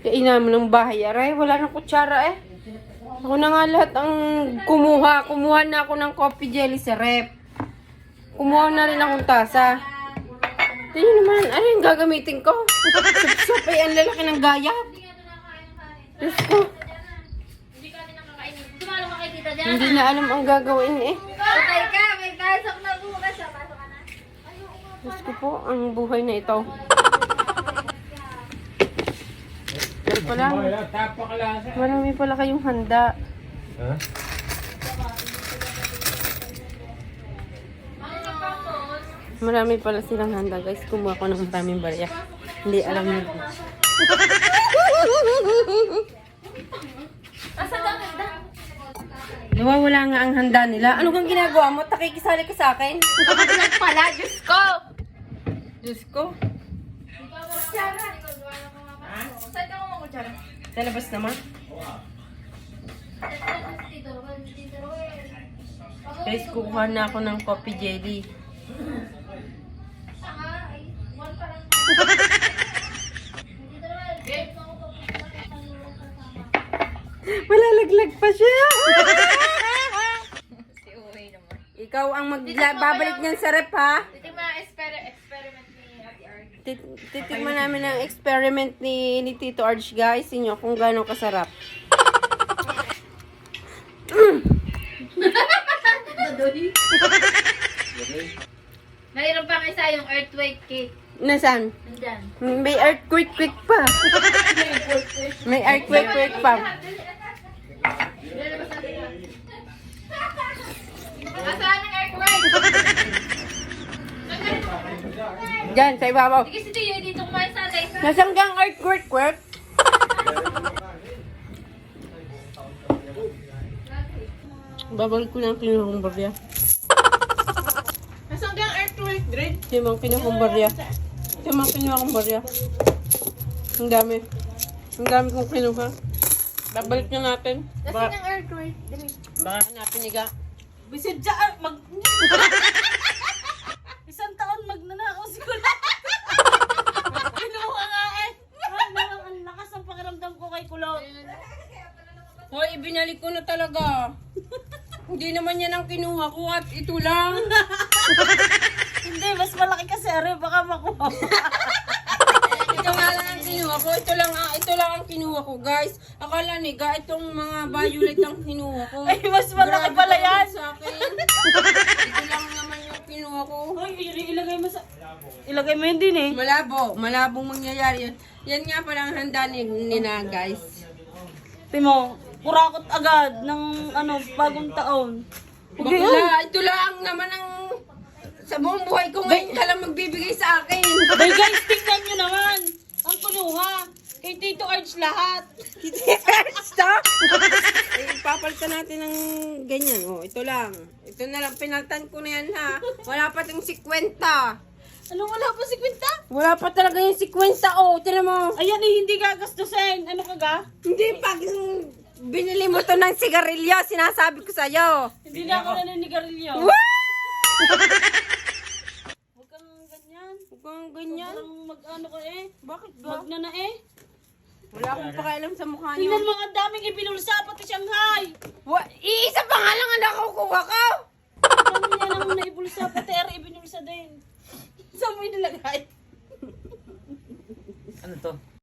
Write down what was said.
Kainan mo ng bahay, aray. Wala nang kutsara eh. Ako na nga lahat ang kumuha. Kumuha na ako ng coffee jelly sa rep. Kumuha na rin akong tasa. Tingnan naman, ano yung gagamitin ko? Sup-sup ay ang lalaki ng gayat. Diyos ko, Hindi na alam ang gagawin eh. Patay ka, may pasok na bukas. Pasok ka na. Diyos ko po, ang buhay na ito. Pala, marami pala kayong handa. Ha? Marami pala silang handa guys. Kumuha ko ng maraming barya. Hindi alam nyo. Asa ka ganda? Nawawala nga ang handa nila. Ano kang ginagawa mo? Takikisali ka sa akin? Lang pala, Diyos ko! Diyos ko. Mo kutsara? Sa labas naman. Guys, kukuha na ako ng coffee jelly. Malalaglag pa siya. Ikaw ang magbabalik niyan sa rep ha. Ito yung mga exper- experiment ni Ate Art. Tit- Titigman namin ang experiment ni, ni Tito Arch guys inyo kung gaano kasarap. Mayroon pa isa yung earthquake cake. Nasaan? Nandyan. May earthquake quick pa. May earthquake quick pa. Lalabas natin yan. Nasaan ang earthquake? Diyan, sa ibabaw. Sige si Tiyo, dito kumain sa atin. Nasaan kang earthquake quick? Babalik ko lang kinuhong barya. Nasaan kang earthquake, Dred? Yung mga kinuhong barya. Yung mga kinuhong barya. Ang dami. Ang dami kong kinuha. Babalik na natin. Nasaan Baka, ang earthquake? Dali. baka hanapin niga. Bisid dyan, ah, mag... Isang taon magnanakaw si Kulot. Kinuha nga eh. Ay, naman, ang lakas ng Kulot. Hoy, ibinalik ko na talaga. Hindi naman yan ang kinuha ko at ito lang. Hindi, mas malaki kasi are, baka makuha. ito nga lang ang kinuha ko. Ito lang, ah, ito lang ang kinuha ko, guys. Akala ni ga itong mga violet ang kinuha ko. Ay, mas malaki Grabe pala yan. Sa akin. ito lang naman yung kinuha ko. Hoy, il- ilagay mo sa... Ilagay mo yun din eh. Malabo. Malabong mangyayari yun. Yan nga pala ang handa ni, ni na, guys. Timo, kurakot agad ng ano, bagong taon. Huwag yun. Bakla, ito lang naman ang sa buong buhay ko ngayon ka lang magbibigay sa akin. Bay guys, tingnan nyo naman. Ang kunuha. Kay Tito Arch lahat. Stop! eh, papalitan natin ng ganyan. Oh, ito lang. Ito na lang. Pinaltan ko na yan ha. Wala pa itong 50. Ano wala pa si Quinta? Wala pa talaga yung 50. Oh, tinan mo. Ayan eh, hindi gagastusin. Ano ka ga? Hindi pag binili mo to ng sigarilyo, sinasabi ko sa'yo. Hindi na ako naninigarilyo. Wow! Huwag kang ganyan. Huwag kang ganyan. Parang mag-ano ka eh. Bakit ba? Magnana eh. Wala akong pakialam sa mukha niyo. Tingnan mo ang daming ibinulsa pati Shanghai. Wa- Iisa pa nga lang ang nakukuha ko. Ano niya lang na ibulsa pati er ibinulsa din. Saan mo inilagay? Ano to?